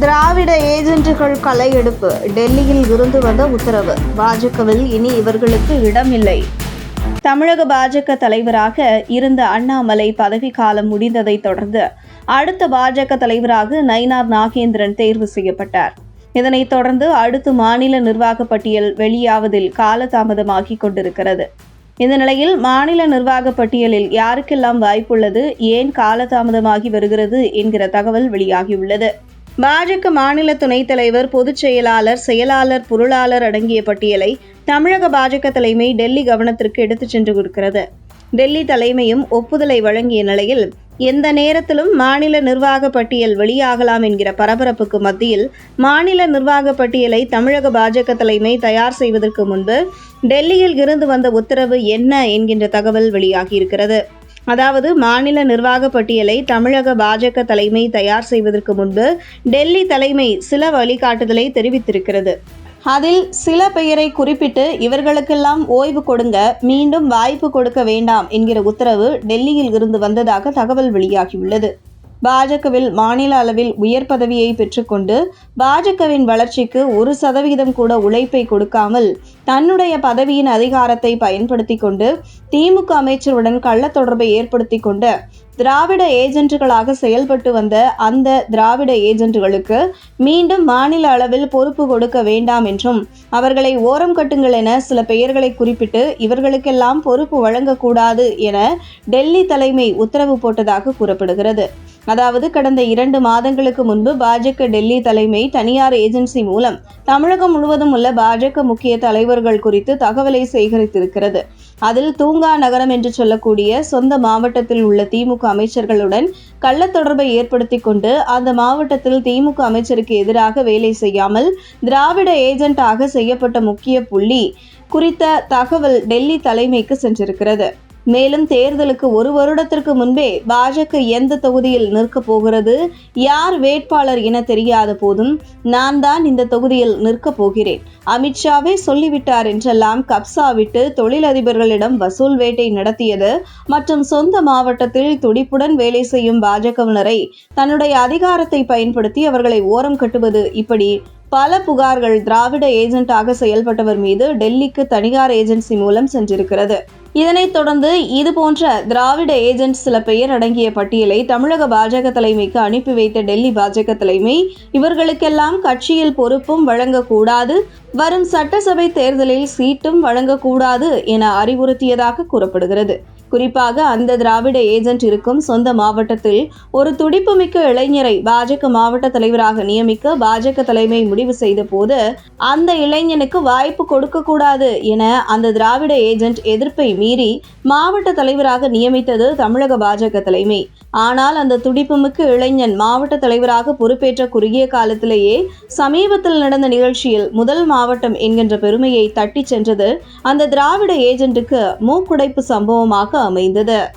திராவிட ஏஜென்ட்டுகள் களை எடுப்பு. டெல்லியில் இருந்து வந்த உத்தரவு. பாஜகவில் இனி இவர்களுக்கு இடமில்லை. தமிழக பாஜக தலைவராக இருந்த அண்ணாமலை பதவிக்காலம் முடிந்ததை தொடர்ந்து அடுத்த பாஜக தலைவராக நயினார் நாகேந்திரன் தேர்வு செய்யப்பட்டார். இதனைத் தொடர்ந்து அடுத்து மாநில நிர்வாக பட்டியல் வெளியாவதில் காலதாமதமாகிக் கொண்டிருக்கிறது. இந்த நிலையில் மாநில நிர்வாக பட்டியலில் யாருக்கெல்லாம் வாய்ப்புள்ளது ஏன் காலதாமதமாகி வருகிறது என்கிற தகவல் வெளியாகியுள்ளது. பாஜக மாநில துணைத் தலைவர் பொதுச் செயலாளர் செயலாளர் பொருளாளர் அடங்கிய பட்டியலை தமிழக பாஜக தலைமை டெல்லி கவனத்திற்கு எடுத்துச் சென்று கொடுக்கிறது. டெல்லி தலைமையும் ஒப்புதலை வழங்கிய நிலையில் எந்த நேரத்திலும் மாநில நிர்வாக பட்டியல் வெளியாகலாம் என்கிற பரபரப்புக்கு மத்தியில் மாநில நிர்வாக பட்டியலை தமிழக பாஜக தலைமை தயார் செய்வதற்கு முன்பு டெல்லியில் இருந்து வந்த உத்தரவு என்ன என்கின்ற தகவல் வெளியாகியிருக்கிறது. அதாவது மாநில நிர்வாக பட்டியலை தமிழக பாஜக தலைமை தயார் செய்வதற்கு முன்பு டெல்லி தலைமை சில வழிகாட்டுதலை தெரிவித்திருக்கிறது. அதில் சில பெயரை குறிப்பிட்டு இவர்களுக்கெல்லாம் ஓய்வு கொடுங்க மீண்டும் வாய்ப்பு கொடுக்க வேண்டாம் என்கிற உத்தரவு டெல்லியில் இருந்து வந்ததாக தகவல் வெளியாகியுள்ளது. பாஜகவில் மாநில அளவில் உயர் பதவியை பெற்றுக்கொண்டு பாஜகவின் வளர்ச்சிக்கு ஒரு சதவிகிதம் கூட உழைப்பை கொடுக்காமல் தன்னுடைய பதவியின் அதிகாரத்தை பயன்படுத்தி கொண்டு திமுக அமைச்சருடன் கள்ள தொடர்பை ஏற்படுத்தி கொண்டு திராவிட ஏஜென்ட்டுகளாக செயல்பட்டு வந்த அந்த திராவிட ஏஜென்ட்டுகளுக்கு மீண்டும் மாநில அளவில் பொறுப்பு கொடுக்க வேண்டாம் என்றும் அவர்களை ஓரம் கட்டுங்கள் என சில பெயர்களை குறிப்பிட்டு இவர்களுக்கெல்லாம் பொறுப்பு வழங்கக்கூடாது என டெல்லி தலைமை உத்தரவு போட்டதாக கூறப்படுகிறது. அதாவது கடந்த இரண்டு மாதங்களுக்கு முன்பு பாஜக டெல்லி தலைமை தனியார் ஏஜென்சி மூலம் தமிழகம் முழுவதும் உள்ள பாஜக முக்கிய தலைவர்கள் குறித்து தகவலை சேகரித்திருக்கிறது. அதில் தூங்கா நகரம் என்று சொல்லக்கூடிய சொந்த மாவட்டத்தில் உள்ள திமுக அமைச்சர்களுடன் கள்ள தொடர்பை ஏற்படுத்தி கொண்டு அந்த மாவட்டத்தில் திமுக அமைச்சருக்கு எதிராக வேலை செய்யாமல் திராவிட ஏஜென்ட்டாக செய்யப்பட்ட முக்கிய புள்ளி குறித்த தகவல் டெல்லி தலைமைக்கு சென்றிருக்கிறது. மேலும் தேர்தலுக்கு ஒரு வருடத்திற்கு முன்பே பாஜக எந்த தொகுதியில் நிற்கப் போகிறது? யார் வேட்பாளர் என தெரியாத போதும் நான் தான் இந்த தொகுதியில் நிற்கப் போகிறேன். அமித்ஷாவே சொல்லிவிட்டார் என்றெல்லாம் கப்சா விட்டு தொழிலதிபர்களிடம் வசூல் வேட்டை நடத்தியது மற்றும் சொந்த மாவட்டத்தில் துடிப்புடன் வேலை செய்யும் பாஜகவினரை தன்னுடைய அதிகாரத்தை பயன்படுத்தி அவர்களை ஓரம் கட்டுவது இப்படி பல புகார்கள் திராவிட ஏஜென்ட்டாக செயல்பட்டவர் மீது டெல்லிக்கு தனியார் ஏஜென்சி மூலம் சென்றிருக்கிறது. இதனைத் தொடர்ந்து இதுபோன்ற திராவிட ஏஜென்ட் சில பெயர் அடங்கிய பட்டியலை தமிழக பாஜக தலைமைக்கு அனுப்பி வைத்த டெல்லி பாஜக தலைமை இவர்களுக்கெல்லாம் கட்சியில் பொறுப்பும் வழங்கக்கூடாது வரும் சட்டசபை தேர்தலில் சீட்டும் வழங்கக்கூடாது என அறிவுறுத்தியதாக கூறப்படுகிறது. குறிப்பாக அந்த திராவிட ஏஜென்ட் இருக்கும் சொந்த மாவட்டத்தில் ஒரு துடிப்புமிக்க இளைஞரை பாஜக மாவட்ட தலைவராக நியமிக்க பாஜக தலைமை முடிவு செய்த போது அந்த இளைஞனுக்கு வாய்ப்பு கொடுக்கக்கூடாது என அந்த திராவிட ஏஜென்ட் எதிர்ப்பை மீறி மாவட்ட தலைவராக நியமித்தது தமிழக பாஜக தலைமை. ஆனால் அந்த துடிப்புமிக்க இளைஞன் மாவட்ட தலைவராக பொறுப்பேற்ற குறுகிய காலத்திலேயே சமீபத்தில் நடந்த நிகழ்ச்சியில் முதல் மாவட்டம் என்கின்ற பெருமையை தட்டிச் சென்றது அந்த திராவிட ஏஜென்ட்டுக்கு மூக்குடைப்பு சம்பவமாக அமைந்தது.